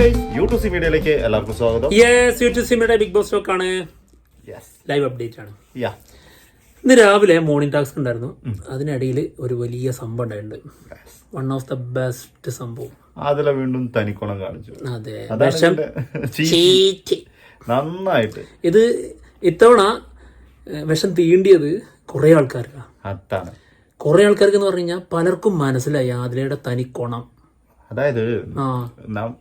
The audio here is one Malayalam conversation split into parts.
യൂട്യൂബ് മീഡിയയിലേക്ക് എല്ലാവർക്കും സ്വാഗതം. യെസ് യൂട്യൂബ് സിമിയുടെ ബിഗ് ബോസ് സ്റ്റോക്ക് ആണ്. ലൈവ് അപ്ഡേറ്റ് ആണ്. ഇന്ന് രാവിലെ മോർണിംഗ് ടാസ്ക് ഉണ്ടായിരുന്നു. അതിനിടയിൽ ഒരു വലിയ സംഭവം ഉണ്ടായിട്ടുണ്ട്. വൺ ഓഫ് ദ ബെസ്റ്റ് സംഭവം. അതിലെ വീണ്ടും തനിക്കുണം കാണിച്ചു. അതെ. നന്നായിട്ട്. ഇത് ഇത്തവണ വിഷം തീണ്ടിയത് കുറെ ആൾക്കാർക്കാണ് അതാണ്. കുറെ ആൾക്കാർക്ക് എന്ന് പറഞ്ഞു കഴിഞ്ഞാൽ പലർക്കും മനസ്സിലായി അതിലയുടെ തനിക്കോണം. അതായത്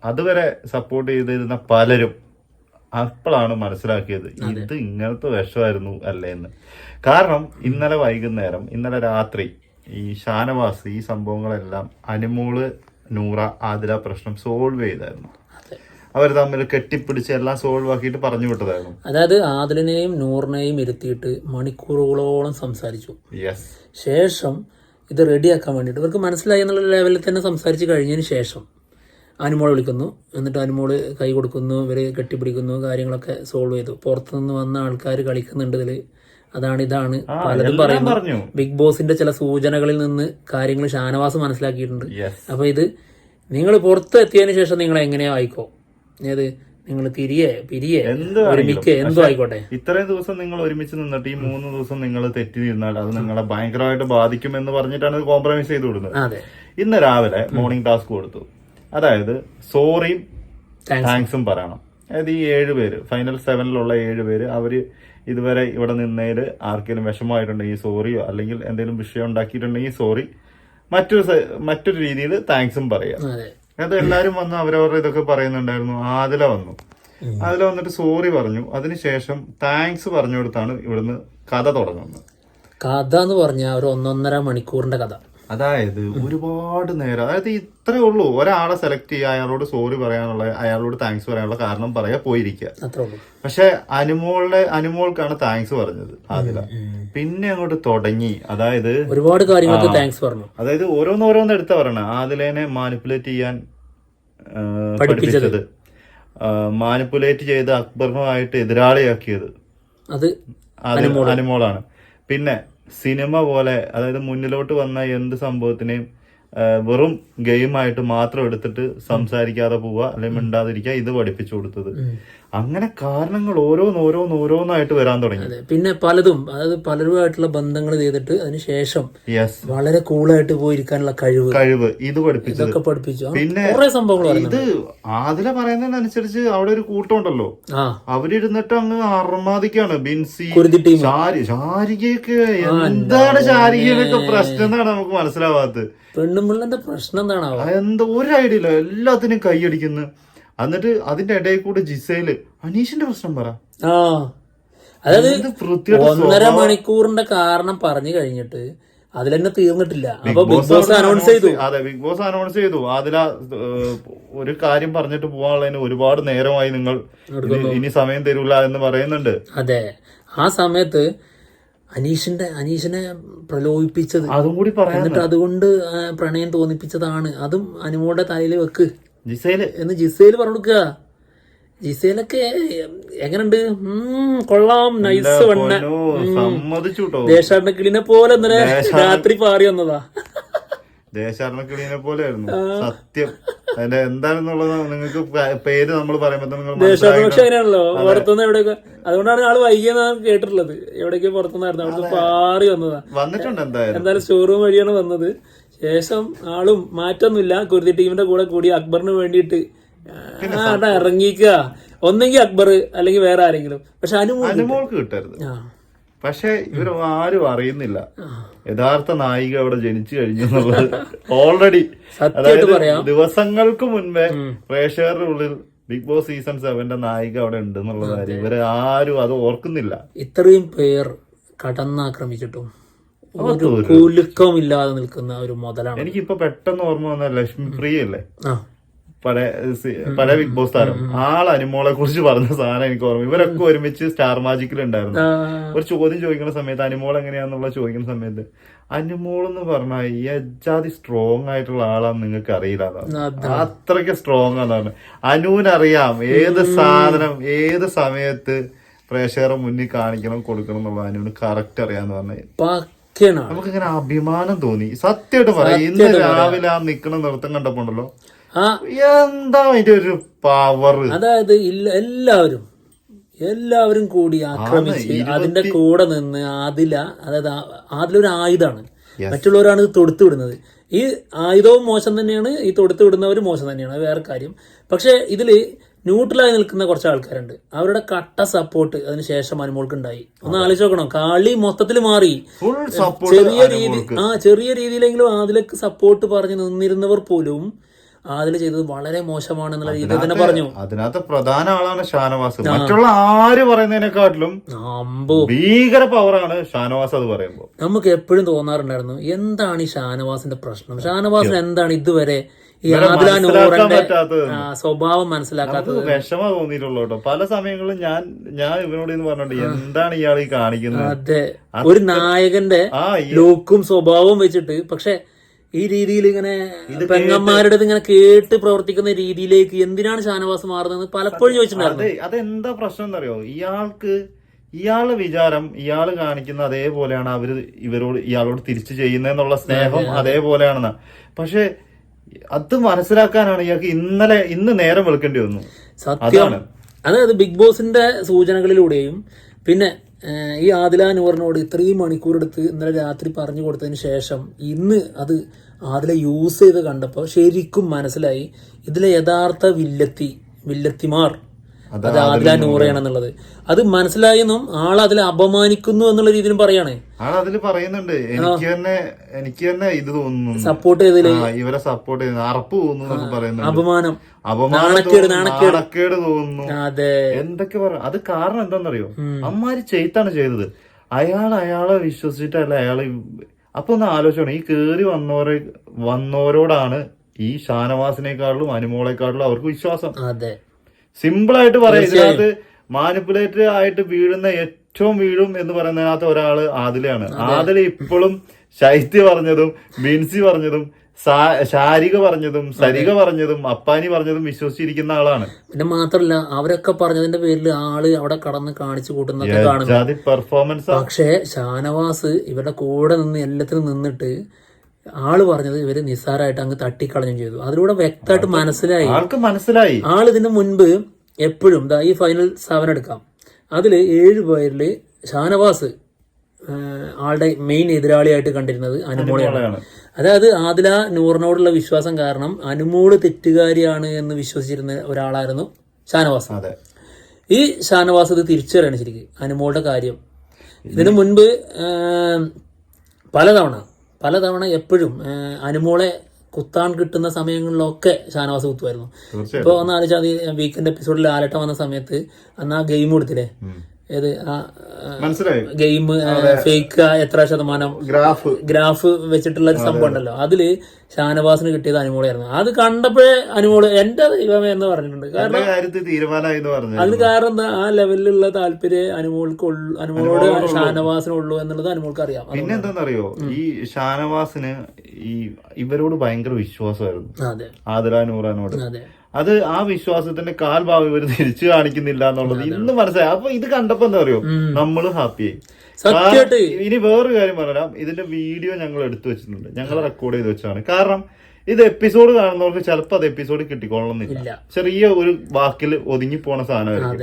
അതുവരെ സപ്പോർട്ട് ചെയ്തിരുന്ന പലരും അപ്പോഴാണ് മനസ്സിലാക്കിയത് ഇത് ഇങ്ങനത്തെ വിഷമായിരുന്നു അല്ലേന്ന്. കാരണം ഇന്നലെ വൈകുന്നേരം ഇന്നലെ രാത്രി ഈ ഷാനവാസ് ഈ സംഭവങ്ങളെല്ലാം അനുമോൾ നൂറ ആതിര പ്രശ്നം സോൾവ് ചെയ്തായിരുന്നു. അവർ തമ്മിൽ കെട്ടിപ്പിടിച്ച് എല്ലാം സോൾവ് ആക്കിയിട്ട് പറഞ്ഞു വിട്ടതായിരുന്നു. അതായത് ആദിലിനെയും നൂറിനെയും ഇരുത്തിയിട്ട് മണിക്കൂറുകളോളം സംസാരിച്ചു. യെസ് ശേഷം ഇത് റെഡിയാക്കാൻ വേണ്ടിയിട്ട്. ഇവർക്ക് മനസ്സിലായി എന്നുള്ള ലെവലിൽ തന്നെ സംസാരിച്ച് കഴിഞ്ഞതിന് ശേഷം അനുമോൾ വിളിക്കുന്നു. എന്നിട്ട് അനുമോൾ കൈ കൊടുക്കുന്നു ഇവർ കെട്ടിപ്പിടിക്കുന്നു കാര്യങ്ങളൊക്കെ സോൾവ് ചെയ്തു. പുറത്തുനിന്ന് വന്ന ആൾക്കാർ കളിക്കുന്നുണ്ട് ഇതിൽ അതാണ് ഇതാണ് പലതും പറയുന്നു. ബിഗ് ബോസിന്റെ ചില സൂചനകളിൽ നിന്ന് കാര്യങ്ങൾ ഷാനവാസ് മനസ്സിലാക്കിയിട്ടുണ്ട്. അപ്പൊ ഇത് നിങ്ങൾ പുറത്ത് എത്തിയതിനു ശേഷം നിങ്ങൾ എങ്ങനെയോ ആയിക്കോ? ഏത്? നിങ്ങൾ തിരിയെ പിരിയെ എന്ത് ഒരുമിക്ക് എന്തോ ആയിക്കോട്ടെ. ഇത്രയും ദിവസം നിങ്ങൾ ഒരുമിച്ച് നിന്നിട്ട് ഈ മൂന്ന് ദിവസം നിങ്ങൾ തെറ്റി നിന്നാൽ അത് നിങ്ങളെ ഭയങ്കരമായിട്ട് ബാധിക്കും എന്ന് പറഞ്ഞിട്ടാണ് കോംപ്രമൈസ് ചെയ്ത് കൊടുക്കുന്നത് അതെ. ഇന്ന് രാവിലെ മോർണിംഗ് ടാസ്ക് കൊടുത്തു. അതായത് സോറിയും താങ്ക്സും പറയണം. അതായത് ഈ ഏഴ് പേര് ഫൈനൽ സെവനിലുള്ള ഏഴ് പേര് അവർ ഇതുവരെ ഇവിടെ നിന്നതിൽ ആർക്കെങ്കിലും വിഷമമായിട്ടുണ്ടെങ്കിൽ സോറിയോ അല്ലെങ്കിൽ എന്തെങ്കിലും വിഷയം ഉണ്ടാക്കിയിട്ടുണ്ടെങ്കിൽ സോറി മറ്റൊരു മറ്റൊരു രീതിയിൽ താങ്ക്സും പറയാം അതെ എല്ലാരും വന്ന് അവരവരുടെ ഇതൊക്കെ പറയുന്നുണ്ടായിരുന്നു. ആദില വന്നു. ആദില വന്നിട്ട് സോറി പറഞ്ഞു. അതിനുശേഷം താങ്ക്സ് പറഞ്ഞു കൊടുത്താണ് ഇവിടുന്ന് കഥ തുടങ്ങുന്നത്. കഥ എന്ന് പറഞ്ഞാൽ ഒരു ഒന്നൊന്നര മണിക്കൂറിന്റെ കഥ. അതായത് ഒരുപാട് നേരം അതായത് ഇത്രേ ഉള്ളൂ. ഒരാളെ സെലക്ട് ചെയ്യുക അയാളോട് സോറി പറയാനുള്ള അയാളോട് താങ്ക്സ് പറയാനുള്ള കാരണം പറയാ പോയിരിക്കുക. പക്ഷെ അനുമോളുടെ അനുമോൾക്കാണ് താങ്ക്സ് പറഞ്ഞത് അതില പിന്നെ അങ്ങോട്ട് തുടങ്ങി. അതായത് ഒരുപാട് കാര്യങ്ങൾക്ക് താങ്ക്സ് പറഞ്ഞു. അതായത് ഓരോന്നോരോന്ന് എടുത്ത പറയണ. ആദിലേനെ മാനിപ്പുലേറ്റ് ചെയ്യാൻ പഠിപ്പിച്ചത്. മാനിപ്പുലേറ്റ് ചെയ്ത് അക്ബറുമായിട്ട് എതിരാളിയാക്കിയത്. അത് അനുമോളാണ്. പിന്നെ സിനിമ പോലെ അതായത് മുന്നിലോട്ട് വന്ന എന്ത് സംഭവത്തിനെയും വെറും ഗെയിമായിട്ട് മാത്രം എടുത്തിട്ട് സംസാരിക്കാതെ പോവുക അല്ലെങ്കിൽ മിണ്ടാതിരിക്കുക ഇത് പഠിപ്പിച്ചു കൊടുത്തത്. അങ്ങനെ കാരണങ്ങൾ ഓരോന്ന് ഓരോന്ന് വരാൻ തുടങ്ങി. പിന്നെ പലതും അതായത് പലരുമായിട്ടുള്ള ബന്ധങ്ങൾ ചെയ്തിട്ട് അതിനുശേഷം വളരെ കൂളായിട്ട് പോയിരിക്കാനുള്ള കഴിവ്. കഴിവ് ഇത് പഠിപ്പിച്ചു ഇതൊക്കെ പഠിപ്പിച്ചു. പിന്നെ കുറെ സംഭവങ്ങൾ ഇത് ആദില പറയുന്നതിനനുസരിച്ച് അവിടെ ഒരു കൂട്ടം ഉണ്ടല്ലോ അവരിരുന്നിട്ട് അങ്ങ് അർമാദിക്കാണ്. ബിൻസി ശാരികയൊക്കെ എന്താണ് ശാരികയൊക്കെ പ്രശ്നം എന്നാണ് നമുക്ക് മനസ്സിലാവാത്തത്. പെണ്ണുമ്പിള്ളന്റെ പ്രശ്നം എന്താണ് എന്താ ഒരു ഐഡിയ ഇല്ല എല്ലാത്തിനും കൈയടിക്കുന്നു. എന്നിട്ട് അതിന്റെ ഇടയിൽ കൂടെ ജിസയിൽ അനീഷിന്റെ പ്രശ്നം പറ. അതായത് ഒന്നര മണിക്കൂറിന്റെ കാരണം പറഞ്ഞു കഴിഞ്ഞിട്ട് അതിൽ തന്നെ തീർന്നിട്ടില്ല അപ്പൊ ബിഗ് ബോസ് അനൗൺസ് ചെയ്തു. അതെ ബിഗ് ബോസ് അനൗൺസ് ചെയ്തു. അതില ഒരു കാര്യം പറഞ്ഞിട്ട് പോകാനുള്ളതിന് ഒരുപാട് നേരമായി നിങ്ങൾ ഇനി- ഇനി സമയം തരൂല എന്ന് പറയുന്നുണ്ട്. അതെ. ആ സമയത്ത് അനീഷിന്റെ അനീഷിനെ പ്രലോഭിപ്പിച്ചത് അതും കൂടി പറയാം എന്നിട്ട് അതുകൊണ്ട് പ്രണയം തോന്നിപ്പിച്ചതാണ്. അതും അനുമോളുടെ തലയിൽ വെക്ക്. ജിസയിൽ എന്ന് ജിസേൽ പറഞ്ഞു കൊടുക്കുക ജിസേലൊക്കെ എങ്ങനുണ്ട്? കൊള്ളാം നൈസ് വണ്ണ. ദേശാടനക്കിളിനെ പോലെ ഇന്നലെ രാത്രി പാറി വന്നതാ. ദേശാടനക്കിളിനെ പോലെ പോലെയായിരുന്നു സത്യം. അതിന്റെ എന്താണെന്നുള്ളത് നിങ്ങൾക്ക് പേര് നമ്മൾ പറയുമ്പോ തന്നെ നിങ്ങൾ ദേശാടന പക്ഷെ മനസ്സിലാക്കണം. അങ്ങനെയാണല്ലോ. പുറത്തുനിന്ന് എവിടെയൊക്കെ അതുകൊണ്ടാണ് ആൾ വൈകിയെന്നാണ് കേട്ടിട്ടുള്ളത്. എവിടേക്ക് പുറത്തുനിന്നായിരുന്നു. അവിടുന്ന് പാറി വന്നതാ. വന്നിട്ടുണ്ട് എന്തായാലും. എന്തായാലും ഷോറൂം വഴിയാണ് വന്നത്. ശേഷം ആളും മാറ്റൊന്നുമില്ല. കുരുതി ടീമിന്റെ കൂടെ കൂടി അക്ബറിന് വേണ്ടിയിട്ട് ആടെ ഇറങ്ങിക്കുക ഒന്നെങ്കിൽ അക്ബർ അല്ലെങ്കിൽ വേറെ ആരെങ്കിലും. പക്ഷെ അനുമോ അനുമോൾക്ക് കിട്ടരുത്. ആ. പക്ഷെ ഇവർ ആരും അറിയുന്നില്ല. യഥാർത്ഥ നായിക അവിടെ ജനിച്ചു കഴിഞ്ഞു എന്നുള്ളത്. ഓൾറെഡി സത്യമായിട്ട് പറയാം. ദിവസങ്ങൾക്ക് മുൻപേ പ്രേക്ഷകരുടെ ഉള്ളിൽ ബിഗ് ബോസ് സീസൺ സെവന്റെ നായിക അവിടെ ഉണ്ട് എന്നുള്ള കാര്യം ഇവർ ആരും അത് ഓർക്കുന്നില്ല. ഇത്രയും പേർ കടന്നാക്രമിച്ചിട്ടും ഒരു കുലുക്കമില്ലാതെ നിൽക്കുന്ന ഒരു മുതലാണ്. എനിക്കിപ്പോ പെട്ടെന്ന് ഓർമ്മ വന്ന ലക്ഷ്മി പ്രിയ അല്ലേ പല പല ബിഗ് ബോസ് താരം. ആൾ അനിമോളെ കുറിച്ച് പറഞ്ഞ സാധനം എനിക്ക് ഓർമ്മ. ഇവരൊക്കെ ഒരുമിച്ച് സ്റ്റാർ മാജിക്കിൽ ഉണ്ടായിരുന്നു ഒരു ചോദ്യം ചോദിക്കുന്ന സമയത്ത് അനിമോൾ എങ്ങനെയാന്നുള്ള ചോദിക്കുന്ന സമയത്ത് അനിമോൾ എന്ന് പറഞ്ഞാൽ ഈ അജാതി സ്ട്രോങ് ആയിട്ടുള്ള ആളാന്ന് നിങ്ങൾക്ക് അറിയില്ല അതെ. അത്രയ്ക്ക് സ്ട്രോങ് ആണെന്ന് അനുവിനറിയാം ഏത് സാധനം ഏത് സമയത്ത് പ്രേക്ഷകരെ മുന്നിൽ കാണിക്കണം കൊടുക്കണം എന്നുള്ള അനുവിന് കറക്റ്റ് അറിയാന്ന് പറഞ്ഞു. പക്കയാണ് നമുക്ക് ഇങ്ങനെ അഭിമാനം തോന്നി. സത്യമായിട്ട് പറയാം. ഇന്ന് രാവിലെ ആ നിക്കണ നൃത്തം കണ്ടപ്പോണ്ടല്ലോ ആ. എന്താ അതിന്റെ ഒരു പവർ അതായത് എല്ലാവരും എല്ലാവരും കൂടി ആക്രമിച്ച് അതിന്റെ കൂടെ നിന്ന് ആദില അതായത് ആദിലൊരു ആയുധാണ്. മറ്റുള്ളവരാണ് ഇത് തൊടുത്തു വിടുന്നത്. ഈ ആയുധവും മോശം തന്നെയാണ് ഈ തൊടുത്തു വിടുന്നവരും മോശം തന്നെയാണ്. വേറെ കാര്യം. പക്ഷെ ഇതിൽ ന്യൂട്രലായി നിൽക്കുന്ന കുറച്ച് ആൾക്കാരുണ്ട്. അവരുടെ കട്ട സപ്പോർട്ട് അതിന് ശേഷം അനുമോൾക്ക് ഉണ്ടായി ഒന്ന് ആലോചിച്ച് നോക്കണം. കളി മൊത്തത്തിൽ മാറി. ചെറിയ രീതി ആ ചെറിയ രീതിയിലെങ്കിലും ആദിലക്ക് സപ്പോർട്ട് പറഞ്ഞ് നിന്നിരുന്നവർ പോലും ആദില ചെയ്തത് വളരെ മോശമാണ് എന്നുള്ള രീതിയിൽ തന്നെ പറഞ്ഞു. അതിനകത്ത് പ്രധാന ആളാണ് ഷാനവാസ്. മറ്റുള്ള ആര് പറയുന്നതിനെക്കാട്ടിലും ഭീകര പവറാണ് ഷാനവാസ് അത് പറയുമ്പോ. നമുക്ക് എപ്പോഴും തോന്നാറുണ്ടായിരുന്നു എന്താണ് ഈ ഷാനവാസിന്റെ പ്രശ്നം? ഷാനവാസിന് എന്താണ് ഇതുവരെ സ്വഭാവം മനസ്സിലാക്കാത്തത് വിഷമ തോന്നിയിട്ടുള്ളൂ കേട്ടോ. പല സമയങ്ങളും ഞാൻ ഞാൻ ഇവനോട് പറഞ്ഞിട്ട് പറഞ്ഞിട്ടുണ്ട് എന്താണ് ഇയാൾ ഈ കാണിക്കുന്നത്? അതെ. ഒരു നായകന്റെ ലുക്കും സ്വഭാവവും വെച്ചിട്ട് പക്ഷെ ഈ രീതിയിൽ ഇങ്ങനെ പെങ്ങന്മാരുടെ ഇങ്ങനെ കേട്ട് പ്രവർത്തിക്കുന്ന രീതിയിലേക്ക് എന്തിനാണ് ഷാനവാസ് മാറുന്നത് പലപ്പോഴും ചോദിച്ചിട്ടുണ്ടായിരുന്നു. അതെ അതെന്താ പ്രശ്നം എന്നറിയോ? ഇയാൾക്ക് ഇയാളെ വിചാരം ഇയാൾ കാണിക്കുന്ന അതേപോലെയാണ് അവർ ഇവരോട് ഇയാളോട് തിരിച്ചു ചെയ്യുന്നതെന്നുള്ള സ്നേഹം അതേപോലെയാണെന്ന. പക്ഷെ അത് മനസ്സിലാക്കാനാണ് ഇയാൾക്ക് ഇന്നലെ ഇന്ന് നേരം വെളുക്കേണ്ടി വന്നു. സത്യം. അതായത് ബിഗ് ബോസിന്റെ സൂചനകളിലൂടെയും പിന്നെ ഈ ആദില നൂറിനോട് ഇത്രയും മണിക്കൂർ എടുത്ത് ഇന്നലെ രാത്രി പറഞ്ഞു കൊടുത്തതിന് ശേഷം ഇന്ന് അത് ആദില യൂസ് ചെയ്ത് കണ്ടപ്പോൾ ശരിക്കും മനസ്സിലായി. ഇതിലെ യഥാർത്ഥ വില്ലത്തി വില്ലത്തിമാർ. അത് ആദില നൂറയാണെന്നുള്ളത് അത് മനസ്സിലായെന്നും ആൾ അതിലെ അപമാനിക്കുന്നു എന്നുള്ള രീതിയിലും പറയാണ്. ആൾ അതിൽ പറയുന്നുണ്ട്. എനിക്ക് തന്നെ എനിക്ക് തന്നെ ഇത് തോന്നുന്നു. സപ്പോർട്ട് ചെയ്തില്ല ഇവരെ സപ്പോർട്ട് ചെയ്യുന്നു. അറപ്പ് തോന്നുന്നു പറയുന്നു അപമാനം. അപമാനം നാണക്കേട്, തോന്നുന്നു, അതെ. എന്തൊക്കെ പറ അത് കാരണം എന്താണെന്നറിയോ? അമ്മാര് ചെയ്ത്താണ് ചെയ്തത്. അയാൾ അയാളെ വിശ്വസിച്ചിട്ടല്ല അയാൾ അപ്പൊ ഒന്ന് ആലോചിക്കണം ഈ കേറി വന്നവരെ വന്നവരോടാണ് ഈ ഷാനവാസിനേക്കാളും അനുമോളെക്കാളും അവർക്ക് വിശ്വാസം. അതെ. സിമ്പിൾ ആയിട്ട് പറയാം ഇതിനകത്ത് മാനിപ്പുലേറ്റ് ആയിട്ട് വീഴുന്ന ഏറ്റവും വീഴും എന്ന് പറയുന്നതിനകത്ത് ഒരാൾ ആദിലയാണ് ആദില ഇപ്പോഴും ശൈത്യ പറഞ്ഞതും ബിൻസി പറഞ്ഞതും ശാരിക പറഞ്ഞതും സരിക പറഞ്ഞതും അപ്പാനി പറഞ്ഞതും വിശ്വസിച്ചിരിക്കുന്ന ആളാണ്. പിന്നെ മാത്രല്ല അവരൊക്കെ പറഞ്ഞതിന്റെ പേരിൽ ആൾ അവിടെ കടന്ന് കാണിച്ചു കൂട്ടുന്നൊക്കെ കാണുന്നു. പെർഫോമൻസ് പക്ഷേ ഷാനവാസ് ഇവരുടെ കൂടെ നിന്ന് എല്ലാത്തിനും നിന്നിട്ട് ആൾ പറഞ്ഞത് ഇവർ നിസ്സാരമായിട്ട് അങ്ങ് തട്ടിക്കളഞ്ഞും ചെയ്തു. അതിലൂടെ വ്യക്തമായിട്ട് മനസ്സിലായി. ആൾക്ക് മനസ്സിലായി. ആൾ ഇതിന് മുൻപ് എപ്പോഴും ഈ ഫൈനൽ സെവൻ എടുക്കാം. അതിൽ ഏഴ് പേരിൽ ഷാനവാസ് ആളുടെ മെയിൻ എതിരാളിയായിട്ട് കണ്ടിരുന്നത് അനുമോളെയാണ്. അതായത് ആദില നൂറിനോടുള്ള വിശ്വാസം കാരണം അനുമോൾ തെറ്റുകാരിയാണ് എന്ന് വിശ്വസിച്ചിരുന്ന ഒരാളായിരുന്നു ഷാനവാസ്. ഈ ഷാനവാസ് ഇത് തിരിച്ചറിയണം ശരിക്കും അനുമോളുടെ കാര്യം. ഇതിനു മുൻപ് പലതവണ പലതവണ എപ്പോഴും അനുമോളെ കുത്താൻ കിട്ടുന്ന സമയങ്ങളിലൊക്കെ ഷാനവാസ് കുത്തുമായിരുന്നു. ഇപ്പൊ ഒന്ന് ആലോചിച്ചാൽ വീക്കെൻഡ് എപ്പിസോഡിൽ ആലട്ട വന്ന സമയത്ത് അന്ന് ആ ഗെയിം കൊടുത്തില്ലേ? ഏത്? ആ ഗെയിം ഫേക്ക് എത്ര ശതമാനം ഗ്രാഫ്. ഗ്രാഫ് വെച്ചിട്ടുള്ള ഒരു സംഭവം ഉണ്ടല്ലോ. അതിൽ ഷാനവാസിന് കിട്ടിയത് അനുമോളായിരുന്നു അത് കണ്ടപ്പോഴേ അനുമോൾ എന്റെ ദൈവമേ എന്ന് പറഞ്ഞിട്ടുണ്ട്. കാരണം അതിന് കാരണം എന്താ? ആ ലെവലിലുള്ള താല്പര്യം അനുമോൾക്ക് അനുമോളോട് ഷാനവാസിനുള്ളൂ എന്നുള്ളത് അനുമോൾക്ക് അറിയാം പിന്നെ എന്താണെന്നറിയോ? ഈ ഷാനവാസിന് ഈ ഇവരോട് ഭയങ്കര വിശ്വാസമായിരുന്നു. ആദില അതെ. അത് ആ വിശ്വാസത്തിന്റെ കാൽഭാവം ഇവർ തിരിച്ചു കാണിക്കുന്നില്ല എന്നുള്ളത് ഇന്ന് മനസ്സിലായി. അപ്പൊ ഇത് കണ്ടപ്പോ എന്താ അറിയോ? നമ്മൾ ഹാപ്പിയായി ഇനി വേറൊരു കാര്യം പറയാം ഇതിന്റെ വീഡിയോ ഞങ്ങൾ എടുത്തു വെച്ചിട്ടുണ്ട്. ഞങ്ങൾ റെക്കോർഡ് ചെയ്ത് വെച്ചാണ് കാരണം ഇത് എപ്പിസോഡ് കാണുന്നവർക്ക് ചിലപ്പോൾ അത് എപ്പിസോഡ് കിട്ടിക്കൊള്ളണമെന്നില്ല ചെറിയ ഒരു വാക്കിൽ ഒതുങ്ങി പോണ സാധനമായിരിക്കും.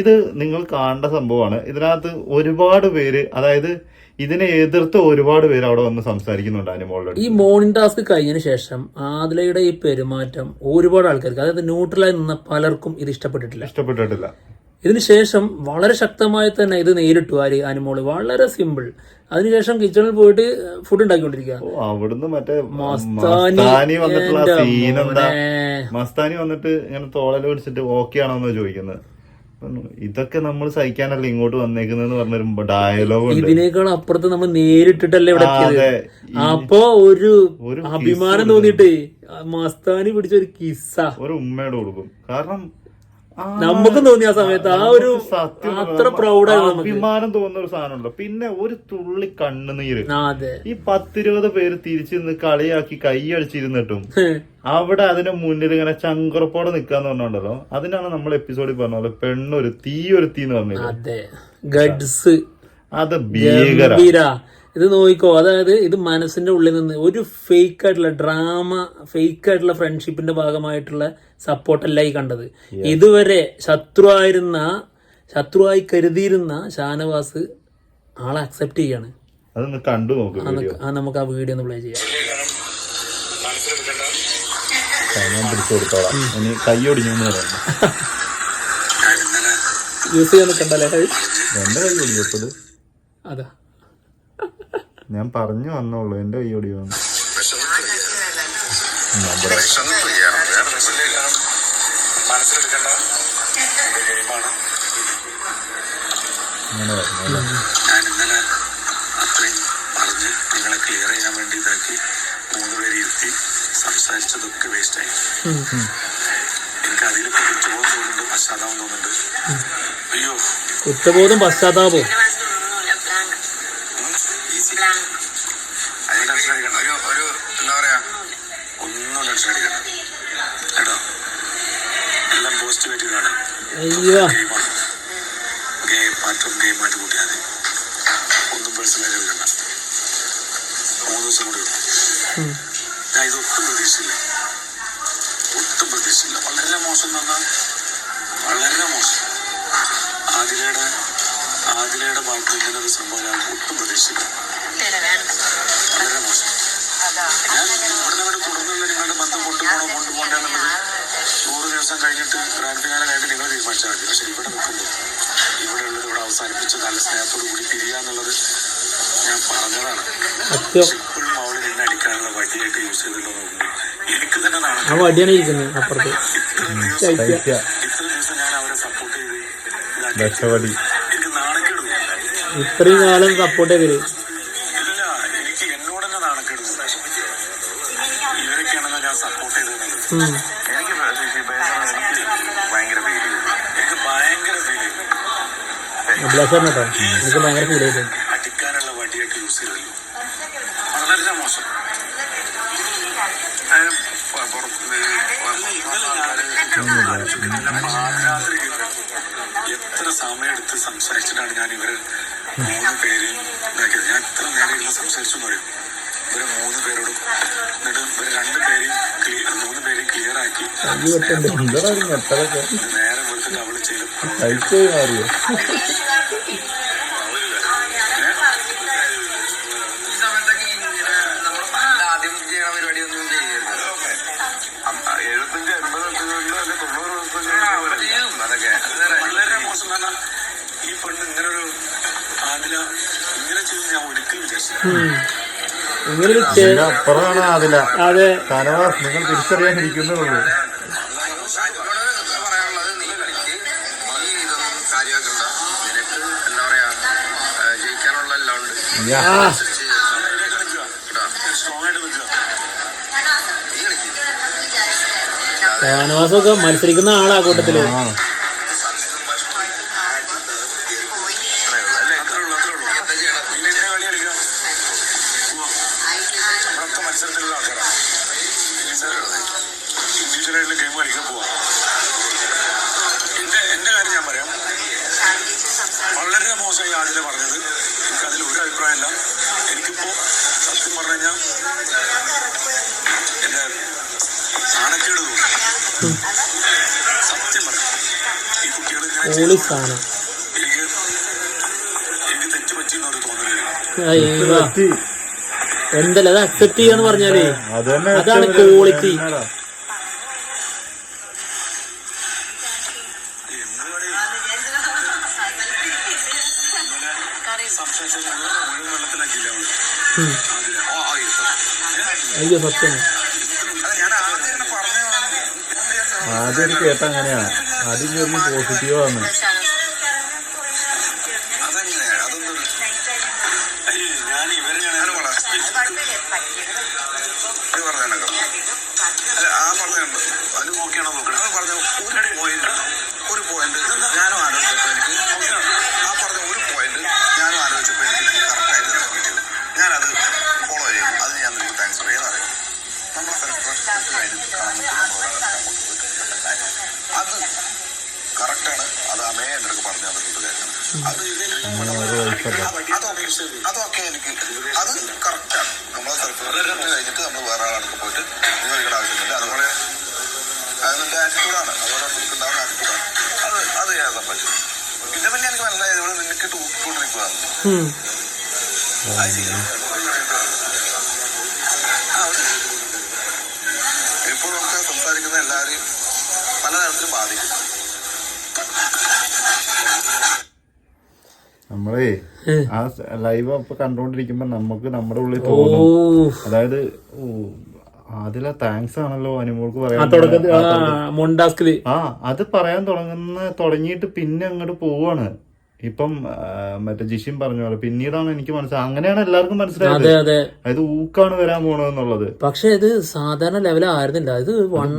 ഇത് നിങ്ങൾ കാണേണ്ട സംഭവമാണ്. ഇതിനകത്ത് ഒരുപാട് പേര് അതായത് ഇതിനെ എതിർത്ത് ഒരുപാട് പേര് അവിടെ വന്ന് സംസാരിക്കുന്നുണ്ട് അനുമോളുടെ ഈ മോർണിംഗ് ടാസ്ക് കഴിഞ്ഞതിന് ശേഷം ആദിലയുടെ ഈ പെരുമാറ്റം ഒരുപാട് ആൾക്കാർക്ക് അതായത് ന്യൂട്രലായി നിന്ന പലർക്കും ഇത് ഇഷ്ടപ്പെട്ടിട്ടില്ല. ഇഷ്ടപ്പെട്ടിട്ടില്ല. ഇതിനുശേഷം വളരെ ശക്തമായി തന്നെ ഇത് നേരിട്ടു. ആര് അനുമോൾ വളരെ സിമ്പിൾ അതിനുശേഷം കിച്ചണിൽ പോയിട്ട് ഫുഡ് ഉണ്ടാക്കിക്കൊണ്ടിരിക്കുക. ഓ അവിടുന്ന് മറ്റേ മസ്താനി മസ്താനി വന്നിട്ടുള്ള എന്റെ സീൻ എന്താ? മോനെ. മസ്താനി വന്നിട്ട് ഇങ്ങനെ തോളൽ പിടിച്ചിട്ട് ഓക്കെ ആണോന്ന് ചോദിക്കുന്നത്. ഇതൊക്കെ നമ്മൾ സഹിക്കാനല്ല ഇങ്ങോട്ട് വന്നേക്കുന്നതെന്ന് പറഞ്ഞൊരു ഡയലോഗ് ഇതിനേക്കാൾ അപ്പുറത്ത് നമ്മൾ നേരിട്ടിട്ടല്ലേ ഇവിടെ അപ്പോ ഒരു അഭിമാനം തോന്നിട്ട് മസ്താനി പിടിച്ച ഒരു കിസ്സ ഒരു ഉമ്മയോട് കൊടുക്കും. കാരണം നമുക്കും തോന്നി ആ സമയത്ത് ആ ഒരു അത്ര പ്രൗഡായി അഭിമാനം തോന്നുന്ന ഒരു സാധനമുണ്ടോ പിന്നെ ഒരു തുള്ളി കണ്ണുനീര്. ഈ പത്തിരുപത് പേര് തിരിച്ചു നിന്ന് കളിയാക്കി കൈയടിച്ചിരുന്നിട്ടും അവിടെ അതിന്റെ മുന്നിൽ ഇങ്ങനെ ചങ്കുറപ്പോടെ നിക്കാന്ന് പറഞ്ഞോണ്ടല്ലോ? അതിനാണ് നമ്മൾ എപ്പിസോഡിൽ പറഞ്ഞ പോലെ പെണ്ണൊരു തീയൊരു തീ എന്ന് പറഞ്ഞത് അതെ. ഗഡ്സ്. അത് ഭീകര. ഇത് നോക്കിക്കോ അതായത് ഇത് മനസ്സിന്റെ ഉള്ളിൽ നിന്ന് ഒരു ഫേക്ക് ആയിട്ടുള്ള ഡ്രാമ ഫേക്ക് ആയിട്ടുള്ള ഫ്രണ്ട്ഷിപ്പിന്റെ ഭാഗമായിട്ടുള്ള സപ്പോർട്ടല്ല ഈ കണ്ടത്. ഇതുവരെ ശത്രുവായിരുന്ന ശത്രുവായി കരുതിയിരുന്ന ഷാനവാസ് ആളെ അക്സെപ്റ്റ് ചെയ്യാണ്. അതൊന്ന് കണ്ടു നോക്ക് നമുക്ക് ആ വീഡിയോ ഒന്ന് പ്ലേ ചെയ്യാം. ഞാൻ പിടിച്ചു കൊടുത്തോളാം. ഇനി കൈ ഒടിഞ്ഞു എന്ന് യൂസ് ചെയ്യാൻ നിൽക്കണ്ടല്ലേ? എന്റെ കൈ ഒടിയപ്പോൾ അതാ. ഞാൻ പറഞ്ഞു വന്നോളൂ എന്റെ കൈ ഒടിയോ മനസ്സിലെടുക്കണ്ട ഇത് ഗെയിമാണ് അങ്ങനെ പറഞ്ഞു അല്ലേ? ഞാൻ ഇന്നലെ അത്രയും പറഞ്ഞ് നിങ്ങളെ ക്ലിയർ ചെയ്യാൻ വേണ്ടി ഇതാക്കി മൂന്ന് പേര് ഇരുത്തി സംസാരിച്ചതൊക്കെ വേസ്റ്റായി എനിക്ക് അതിലൊക്കെ കുറ്റബോധം തോന്നുന്നുണ്ട് പശ്ചാത്താപം. തോന്നുന്നുണ്ട് അയ്യോ കുറ്റബോധം പശ്ചാത്താപവും അയ്യോ. ഗെയിം മാറ്റം ഗെയിം മാറ്റി കൂട്ടിയാൽ ഒന്നും പേഴ്സണലായി എടുക്കണ്ട മൂന്ന് ദിവസം കൂടി. ഞാൻ ഇതൊട്ടും പ്രതീക്ഷിച്ചില്ല. ഒട്ടും പ്രതീക്ഷിച്ചില്ല. വളരെ മോശം എന്ന് വളരെ മോശം. പാട്ടിൽ ഇങ്ങനെ ഒരു സംഭവം ഞാൻ ഒട്ടും പ്രതീക്ഷിച്ചില്ല. വളരെ മോശം. ഞാൻ ഇവിടെ നിങ്ങളുടെ തുടർന്നുള്ള നിങ്ങളുടെ ബന്ധം കൊണ്ടുപോകണോ കൊണ്ടുപോകണ്ട എന്നുള്ളത് നൂറ് ദിവസം കഴിഞ്ഞിട്ട് ഗ്രാൻഡ് ഫിനാലെ കഴിഞ്ഞിട്ട് നിങ്ങൾ തീരുമാനിച്ചാൽ മതി. പക്ഷെ ഇവിടെ നിൽക്കുമ്പോൾ ഇവിടെ ഉള്ളത് ഇവിടെ അവസാനിപ്പിച്ച് നല്ല സ്നേഹത്തോടു കൂടി പിരിയാന്നുള്ളത് ഞാൻ പറഞ്ഞതാണ്. പക്ഷെ ഇപ്പോഴും അവൾ എന്നെ അടിക്കാനുള്ള വടിയായിട്ട് യൂസ് ചെയ്തല്ലോ നോക്കുമ്പോൾ എനിക്ക് തന്നെ നാളെ ആ വടിയാണ് ഇരിക്കുന്നത് അപ്പുറത്ത്. ഇത്ര ദിവസം ഇത്ര ദിവസം ഞാൻ അവരെ സപ്പോർട്ട് ചെയ്ത് എനിക്ക് നാണക്കേട്. ഇത്രയും കാലം സപ്പോർട്ട് ചെയ്തത് തോന്നി. ഇവരൊക്കെയാണല്ലോ ഞാൻ സപ്പോർട്ട് ചെയ്തതെന്നുള്ളത് അഭിലാഷാണ് കേട്ടോ. എനിക്ക് ഭയങ്കര ഫീൽ ചെയ്തു. അടിക്കാനുള്ള വടിയായിട്ട് യൂസ് ചെയ്തല്ലോ വളരെ മോശം. എത്ര സമയം എടുത്ത് സംസാരിച്ചിട്ടാണ് ഞാൻ ഇവർ മൂന്ന് പേരെയും ഇതാക്കിയത്? ഞാൻ എത്ര നേരം ഇരുന്ന് സംസാരിച്ചു പറയും. ഇവർ മൂന്ന് പേരോടും എന്നിട്ട് ഇവർ രണ്ട് പേരെയും ക്ലിയർ മൂന്ന് പേരെയും ക്ലിയർ ആക്കി നേരം വെളുത്തിട്ട് അവൾ ചെയ്തു ഈ സമയത്തൊക്കെ നമ്മൾ ആദ്യം ചെയ്യണ പരിപാടി ഒന്നും ചെയ്യരുത് എഴുപത്തഞ്ച് എൺപത് അല്ലെ തൊണ്ണൂറ് ദിവസം അതൊക്കെ വളരെ മോശം കാരണം ഈ പെണ്ണ് ഇങ്ങനെ ഒരു ആദില ഇങ്ങനെ ചെയ്ത് ഞാൻ ഒരിക്കലും വിചാരിച്ചില്ല ഇങ്ങനൊരു ചെ- ഇതിന്റെ അപ്പുറമാണ് അതില. അതെ. കനവാസ് നിങ്ങൾ തിരിച്ചറിയാനിരിക്കുന്നുള്ളൂ പറയാനുള്ളത് ഷാനവാസൊക്കെ മത്സരിക്കുന്ന ആളാ കൂട്ടത്തിൽ. വെള്ളത്തിലാക്കിയില്ല എന്തല്ല അത് അക്സെപ്റ്റ് ചെയ്യാന്ന് പറഞ്ഞാലേ അതാണ് ക്വാളിറ്റി അയ്യോ സത്യം. ആദ്യം കേട്ട അങ്ങനെയാണ്. ആദ്യം ചെറിയ അതൊക്കെ അതൊക്കെ എനിക്ക് അത് കറക്റ്റാണ് നമ്മൾ സെൽഫ് കഴിഞ്ഞിട്ട് നമ്മൾ വേറെ ആളടുത്ത് പോയിട്ട് നിൽക്കേണ്ട ആവശ്യമില്ല. അതുപോലെ അതിന്റെ ആറ്റിറ്റ്യൂഡാണ് അതോടെ ഉണ്ടാവുന്ന ആറ്റിറ്റ്യൂഡാണ് അത് അത് ഞാൻ സംഭവിച്ചു പിന്നെ പിന്നെ എനിക്ക് മനസ്സിലായത് ഇവിടെ നിനക്ക് തൂക്കിക്കൊണ്ടിരിക്കുകയാണ് ഉം. ഇപ്പോഴൊക്കെ നമ്മളേ ആ ലൈവ് ഇപ്പൊ കണ്ടോണ്ടിരിക്കുമ്പോ നമുക്ക് നമ്മുടെ ഉള്ളിൽ തോന്നും. അതായത് ഓ, അതിലെ താങ്ക്സ് ആണല്ലോ അനുമോൾക്ക് പറയാൻ ആ അത് പറയാൻ തുടങ്ങുന്ന തുടങ്ങിയിട്ട് പിന്നെ അങ്ങോട്ട് പോവാണ്. ഇപ്പം മറ്റേ ജിഷിൻ പറഞ്ഞ പോലെ പിന്നീടാണ് എനിക്ക് മനസ്സിലായത് അങ്ങനെയാണ് എല്ലാവർക്കും മനസ്സിലായത്. അതെ അതെ. അതായത് ഊക്കാണ് വരാൻ പോണെന്നുള്ളത് പക്ഷേ ഇത് സാധാരണ ലെവൽ ആയിരുന്നില്ല. ഇത്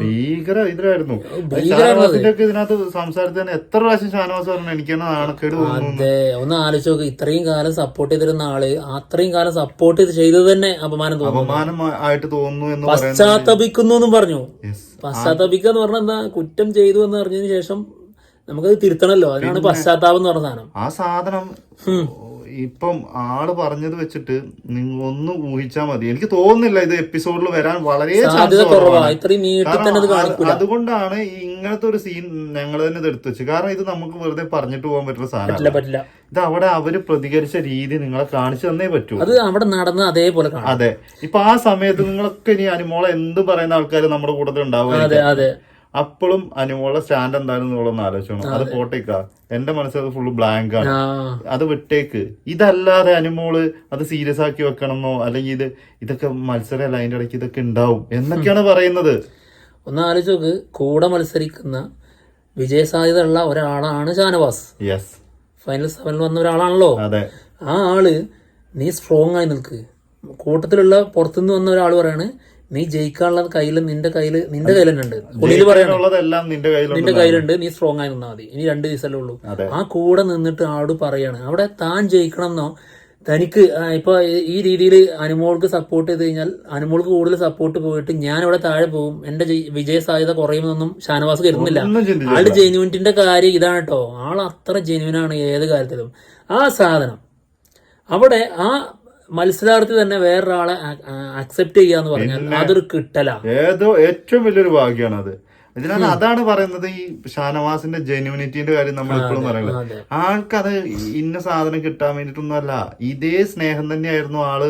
ഭീകര ഇതിലായിരുന്നു. ഭീകരമായിരുന്നു അത്. ഷാനവാസിന്റെ ഒക്കെ ഇതിനകത്ത് സംസാരത്തിൽ തന്നെ എത്ര പ്രാവശ്യം ഷാനവാസ് പറഞ്ഞു നാണക്കേട് അതെ ഒന്ന് ആലോചിച്ച് നോക്ക്. ഇത്രയും കാലം സപ്പോർട്ട് ചെയ്തിരുന്ന ആൾ അത്രയും കാലം സപ്പോർട്ട് ചെയ്ത് ചെയ്തത് തന്നെ അപമാനം തോന്നുന്നു. അപമാനം ആയിട്ട് തോന്നുന്നു എന്ന് പശ്ചാത്തപിക്കുന്നു എന്നും പറഞ്ഞു. പശ്ചാത്തപിക്കുക എന്ന് പറഞ്ഞാൽ എന്താ കുറ്റം ചെയ്തു എന്ന് അറിഞ്ഞതിന് ശേഷം നമുക്കത് തിരുത്തണല്ലോ. അതിനാണ് പശ്ചാത്താപം എന്ന് പറഞ്ഞ സാധനം. ആ സാധനം ഇപ്പം ആൾ പറഞ്ഞത് വെച്ചിട്ട് നിങ്ങൾ ഒന്ന് ഊഹിച്ചാ മതി. എനിക്ക് തോന്നുന്നില്ല ഇത് എപ്പിസോഡിൽ വരാൻ വളരെ chance സാധ്യത കുറവാണ്. ഇത്രയും നീട്ടി തന്നെ ഇത് കാണിക്കൂല. അതുകൊണ്ടാണ് ഇങ്ങനത്തെ ഒരു സീൻ ഞങ്ങൾ തന്നെ ഇത് എടുത്തു വെച്ചു കാരണം ഇത് നമുക്ക് വെറുതെ പറഞ്ഞിട്ട് പോകാൻ പറ്റുന്ന പറ്റില്ല സാധനമല്ല. പറ്റില്ല ഇത് അവിടെ അവർ പ്രതികരിച്ച രീതി നിങ്ങളെ കാണിച്ചു തന്നേ പറ്റൂ. അത് അവിടെ നടന്ന അതേപോലെ കാണാം. അതെ. ഇപ്പൊ ആ സമയത്ത് നിങ്ങളൊക്കെ ഇനി അനുമോളെ എന്ത് പറയുന്ന ആൾക്കാർ നമ്മുടെ കൂട്ടത്തിൽ അതെ ഉണ്ടാവുക അതെ. അപ്പോഴും അനുമോളെ സ്റ്റാൻഡ് എന്തായാലും നിങ്ങളൊന്ന് ആലോചിക്കണം അത് പോട്ടേക്ക എന്റെ മനസ്സിൽ അത് ഫുള്ള് ബ്ലാങ്ക് ആണ്. അത് വിട്ടേക്ക്. ഇതല്ലാതെ അനുമോൾ അത് സീരിയസ് ആക്കി വെക്കണമെന്നോ അല്ലെങ്കിൽ ഇത് ഇതൊക്കെ മത്സരമല്ല അതിന്റെ ഇടയ്ക്ക് ഇതൊക്കെ ഉണ്ടാവും എന്നൊക്കെയാണ് പറയുന്നത്. ഒന്ന് ആലോചിച്ച് നോക്ക്. കൂടെ മത്സരിക്കുന്ന വിജയ സാധ്യത ഉള്ള ഒരാളാണ് ഷാനവാസ്. യെസ് ഫൈനൽ സെവനിൽ വന്ന ഒരാളാണല്ലോ. അതെ. ആ ആൾ നീ സ്ട്രോങ് ആയി നിൽക്ക്. കൂട്ടത്തിലുള്ള പുറത്തുനിന്ന് വന്ന ഒരാൾ പറയാണ് നീ ജയിക്കാനുള്ള കയ്യിൽ നിന്റെ കയ്യിൽ നിന്റെ കയ്യിൽ ഉണ്ട് ഉള്ളിൽ പറയാണ് നിന്റെ കയ്യിലുണ്ട് നിന്റെ കയ്യിലുണ്ട് നീ സ്ട്രോങ് ആയി നിന്നാൽ മതി. ഇനി രണ്ട് ദിവസമല്ലേ ഉള്ളൂ. ആ കൂടെ നിന്നിട്ട് ആളോട് പറയാണ്. അവിടെ താൻ ജയിക്കണം എന്നോ? തനിക്ക് ഇപ്പൊ ഈ- രീതിയിൽ അനുമോൾക്ക് സപ്പോർട്ട് ചെയ്ത് കഴിഞ്ഞാൽ അനുമോൾക്ക് കൂടുതൽ സപ്പോർട്ട് പോയിട്ട് ഞാൻ ഇവിടെ താഴെ പോകും. എന്റെ ജയി- വിജയ സാധ്യത കുറയുമെന്നൊന്നും ഷാനവാസ് കരുതുന്നില്ല. ആളുടെ ജെന്യുവിറ്റിന്റെ കാര്യം ഇതാണ് കേട്ടോ ആൾ അത്ര ജെന്യുവിനാണ് ഏത് കാര്യത്തിലും. ആ സാധനം. അവിടെ ആ മത്സരാർത്ഥി തന്നെ വേറൊരാളെ അക്സെപ്റ്റ് ചെയ്യാന്ന് പറഞ്ഞാൽ അതൊരു കിട്ടല. ഏതോ ഏറ്റവും വലിയൊരു ഭാഗ്യമാണ് അത്. ഇതിനാണ് അതാണ് പറയുന്നത് ഈ ഷാനവാസിന്റെ ജെന്യൂനിറ്റിന്റെ കാര്യം നമ്മൾ എപ്പോഴും പറയുന്നത്. ആൾക്കത് ഇന്ന സാധനം കിട്ടാൻ വേണ്ടിട്ടൊന്നുമല്ല ഇതേ സ്നേഹം തന്നെയായിരുന്നു ആൾ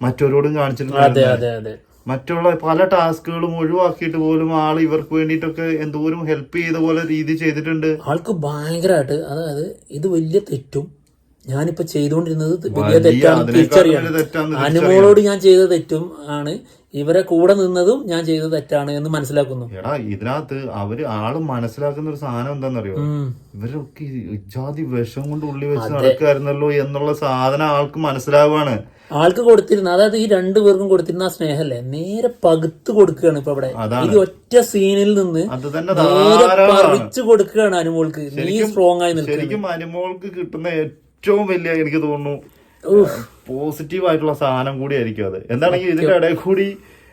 മറ്റവരോടും കാണിച്ചിട്ടുണ്ട് മറ്റുള്ള പല ടാസ്കുകളും ഒഴിവാക്കിയിട്ട് പോലും ആൾ ഇവർക്ക് വേണ്ടിയിട്ടൊക്കെ എന്തോരം ഹെൽപ്പ് ചെയ്ത പോലെ രീതി ചെയ്തിട്ടുണ്ട്. ആൾക്ക് ഭയങ്കരമായിട്ട് അതായത് ഇത് വലിയ തെറ്റും ഞാനിപ്പോ ചെയ്തുകൊണ്ടിരുന്നത് വലിയ തെറ്റാണ് തിരിച്ചറിയാണ് അനുമോളോട് ഞാൻ ചെയ്ത തെറ്റും ആണ്. ഇവരെ കൂടെ നിന്നതും ഞാൻ ചെയ്ത തെറ്റാണ് എന്ന് മനസ്സിലാക്കുന്നു. എടാ ഇതിനകത്ത് അവർ ആൾ മനസ്സിലാക്കുന്ന ഒരു സാധനം എന്താണെന്നറിയോ? ഇവരൊക്കെ ഇജാതി വിഷം കൊണ്ട് ഉള്ളി വെച്ച് നടക്കായിരുന്നല്ലോ എന്നുള്ള സാധനം ആൾക്ക് മനസ്സിലാവാണ്. ആൾക്ക് കൊടുത്തിരുന്ന അതായത് ഈ രണ്ടു പേർക്കും കൊടുത്തിരുന്ന ആ സ്നേഹല്ലേ നേരെ പകുത്ത് കൊടുക്കുകയാണ് ഇപ്പൊ അവിടെ. ഈ ഒറ്റ സീനിൽ നിന്ന് നേരെ പറിച്ചു കൊടുക്കുകയാണ് അനുമോൾക്ക്. നീ സ്ട്രോങ് ആയി നിൽക്കുന്നത് ശരിക്കും അനുമോൾക്ക് കിട്ടുന്ന ഏറ്റവും വലിയ എനിക്ക് തോന്നുന്നു പോസിറ്റീവ് ആയിട്ടുള്ള സാധനം കൂടി ആയിരിക്കും അത്. എന്താണെങ്കിൽ ഇതിന്റെ ഇടയിൽ കൂടി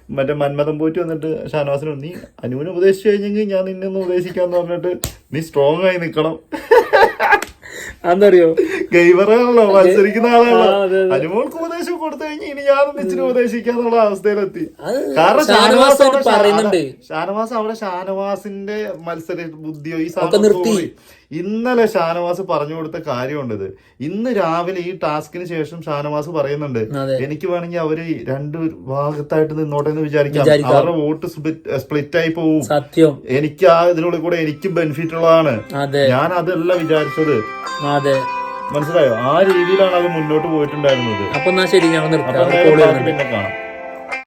മറ്റേ മന്മഥം പോയിട്ട് വന്നിട്ട് ഷാനവാസിന് നീ അനുവിനെ ഉപദേശിച്ചു കഴിഞ്ഞെങ്കിൽ ഞാൻ നിന്നെ ഒന്ന് ഉപദേശിക്കാന്ന് പറഞ്ഞിട്ട് നീ സ്ട്രോങ് ആയി നിൽക്കണം അതെന്തറിയോ ഗെയിമറാണല്ലോ മത്സരിക്കുന്ന ആളാണല്ലോ. അനുമോൾക്ക് ഉപദേശം കൊടുത്തു കഴിഞ്ഞ് ഇനി ഞാൻ ഇച്ചിരി ഉപദേശിക്കാന്നുള്ള അവസ്ഥയിലെത്തി. കാരണം ഷാനവാസ് പറയുന്നുണ്ട്. ഷാനവാസ് അവിടെ ഷാനവാസിന്റെ മത്സര ബുദ്ധിയോ ഈ സാധനം ഇന്നലെ ഷാനവാസ് പറഞ്ഞു കൊടുത്ത കാര്യമുണ്ട്. ഇത് ഇന്ന് രാവിലെ ഈ ടാസ്കിന് ശേഷം ഷാനവാസ് പറയുന്നുണ്ട് എനിക്ക് വേണമെങ്കിൽ അവർ രണ്ട് ഭാഗത്തായിട്ട് നിന്നോട്ടെ എന്ന് വിചാരിക്കാം. അവരുടെ വോട്ട് സ്പ്ലിറ്റ് ആയി പോവും. സത്യം. എനിക്ക് ആ ഇതിനുള്ളിൽ കൂടെ എനിക്ക് ബെനിഫിറ്റ് ഉള്ളതാണ് ഞാൻ അതല്ല വിചാരിച്ചത്. അതെ. മനസ്സിലായോ? ആ രീതിയിലാണ് അത് മുന്നോട്ട് പോയിട്ടുണ്ടായിരുന്നത്. അപ്പൊ എന്നാ ശരി ഞാൻ നിർത്താം പിന്നെ കാണാം.